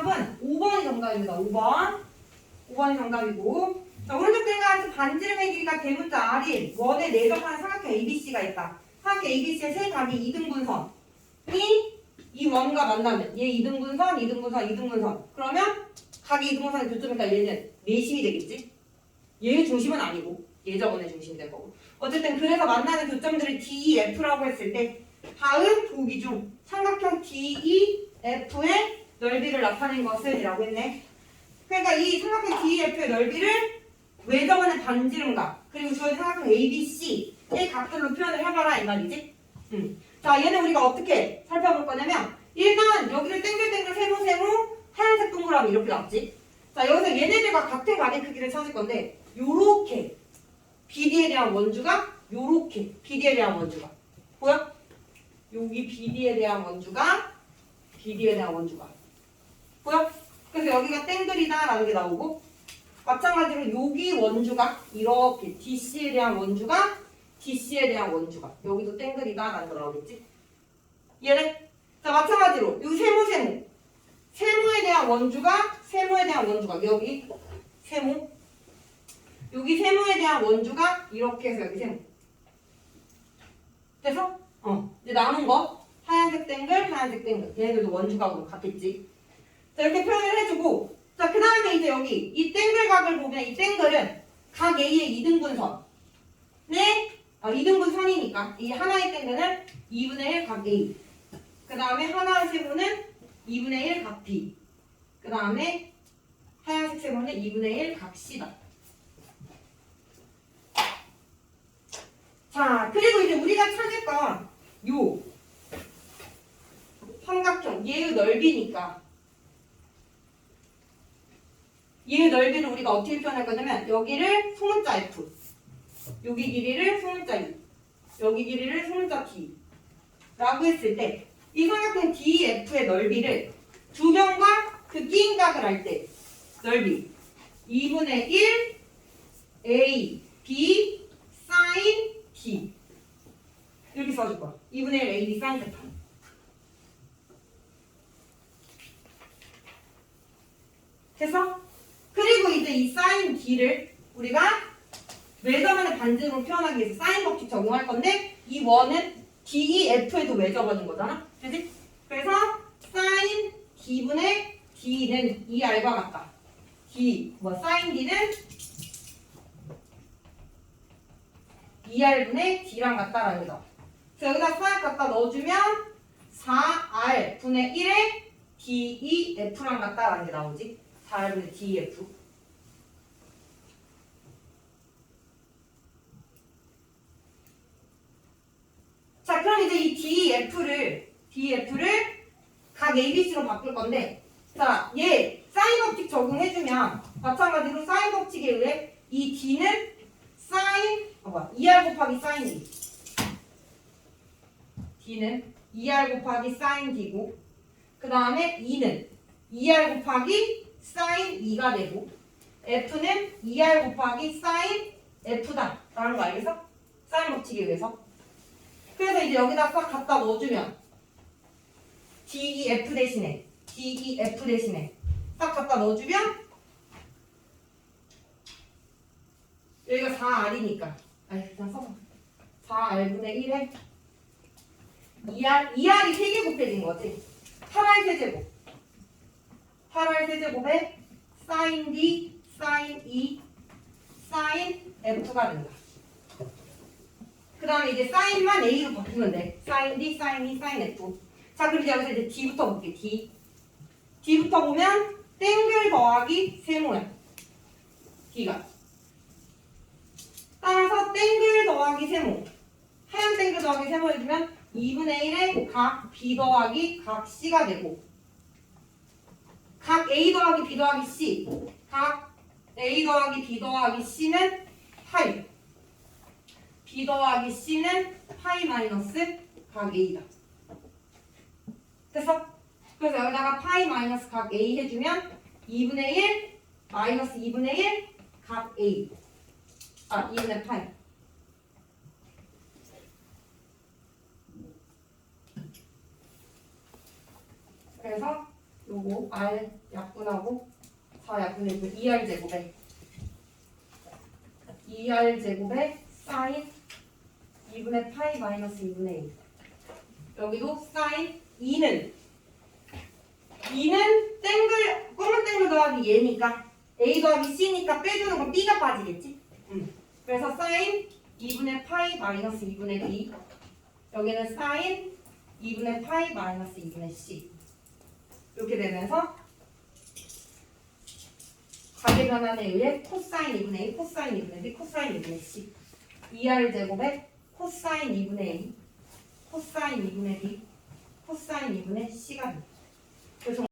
답은 5번이 정답입니다. 5번. 5번이 정답이고. 자, 오른쪽 대각에서 반지름의 길이가 대문자 R인 원에 내접하는 삼각형 ABC가 있다. 삼각형 ABC의 세 각이 2등분선이 이 원과 만나면 얘 2등분선, 2등분선, 2등분선. 그러면 각이 2등분선이 교점이니까 얘는 내심이 되겠지? 얘의 중심은 아니고 얘 저번의 중심이 될 거고. 어쨌든 그래서 만나는 교점들을 DEF라고 했을 때 다음 보기 중 삼각형 DEF의 넓이를 나타낸 것은 이라고 했네. 그러니까 이 삼각형 DEF의 넓이를 외접하는 반지름각 그리고 주어진 삼각형 ABC의 각들로 표현을 해봐라 이 말이지. 음. 자 얘는 우리가 어떻게 살펴볼 거냐면 일단 여기를 땡글땡글 세모 세모 하얀색 동그라미 이렇게 나왔지. 자 여기서 얘네들과 같은 가의 크기를 찾을 건데 요렇게 BD에 대한 원주가 요렇게 BD에 대한 원주가 보여? 여기 BD에 대한 원주가 BD에 대한 원주가 보여? 그래서 여기가 땡글이다라는 게 나오고 마찬가지로 여기 원주가 이렇게 DC에 대한 원주가 DC에 대한 원주가 여기도 땡글이다라는 거 나오겠지? 얘네 자 마찬가지로 여기 세모 세모 세모에 대한 원주가 세모에 대한 원주가 여기 세모 여기 세모에 대한 원주가 이렇게 해서 여기 세모 돼서 어. 이제 남은 거 하얀색 땡글 하얀색 땡글. 얘네들도 원주각으로 같겠지 자 이렇게 표현을 해주고 자 그 다음에 이제 여기 이 땡글각을 보면 이 땡글은 각 A의 2등분선. 네? 아, 2등분선이니까 이 하나의 땡글은 2분의 1각 A. 그 다음에 하나의 세모는 2분의 1각 B. 그 다음에 하얀색 세모는 2분의 1각 C다. 자, 그리고 이제 우리가 찾을 건 요 삼각형 얘의 넓이니까 얘의 넓이를 우리가 어떻게 표현할 거냐면 여기를 소문자 F 여기 길이를 소문자 U 여기 길이를 소문자 T 라고 했을 때이 삼각형 DF의 넓이를 두 변과 그 끼인각을 할 때 넓이 2분의 1 A, B, sin D 이렇게 써줄 거야. 2분의 1 AB sin 세타. 됐어? 이제 이 sin D를 우리가 외접원의 반지름으로 표현하기 위해서 sin 법칙 적용할 건데 이 원은 DEF에도 외접원인 거잖아. 그지? 그래서 sin D분의 D는 이 알과 같다. D, 뭐 sin D는 2R분의 D랑 같다라는 거죠. 그래서 여기다 수학 갖다 넣어주면 4R 분의 1에 DEF랑 같다라는 게 나오지. 4R분의 DEF. 자, 그럼 이제 이 DEF를 DEF를 각 ABC로 바꿀 건데, 자, 얘 사인 법칙 적용해주면 마찬가지로 사인 법칙에 의해 이 D는 사인 어, 뭐야 2R 곱하기 사인 D D는 2R 곱하기 사인 D고 그 다음에 E는 2R 곱하기 사인 2가 되고 F는 2R 곱하기 사인 F다 라는 거 알겠어? 사인 법칙에 의해서 그래서 이제 여기다 싹 갖다 넣어주면 DEF 대신에 DEF 대신에 딱 갖다 넣어주면 여기가 4R이니까. 아니 그냥 써봐. 4R분의 1에 2R, 2R이 3개 곱해진 거지. 8R 세제곱. 8R 세제곱에 sin D, sin E, sin F가 된다. 그 다음에 이제 sign만 A로 바꾸면 돼. sin D, sin E, sin F 자 그럼 이제 여기서 이제 D부터 볼게 D. D부터 보면 땡글 더하기 세모야. D가. 따라서 땡글 더하기 세모. 하얀 땡글 더하기 세모 해주면 2분의 1의 각 B 더하기 각 C가 되고 각 A 더하기 B 더하기 C 각 A 더하기 B 더하기 C는 파이. B 더하기 C는 파이 마이너스 각 A다 됐어? 그래서 여기다가 파이 마이너스 각 A 해주면 2분의 1 마이너스 2분의 1 각 A 아, 2분의 파이. 그래서 요거 R 약분하고 4 약분해 주 2R 제곱에 2R 제곱에 사인 2분의 파이 마이너스 2분의 1 여기도 사인 2는. 2는 땡글 검은 땡글 더하기 얘니까 A 더하기 C니까 빼주는 건 B가 빠지겠지? 음. 그래서 사인 2분의 파이 마이너스 2분의 B. 여기는 사인 2분의 파이 마이너스 2분의 C. 이렇게 되면서 가계 변환에 의해 코사인 2분의 1, 코사인 2분의 B, 코사인 2분의 C. 2R 제곱에 코사인 2분의 A, 코사인 2분의 B, 코사인 2분의 C가 돼. 그래서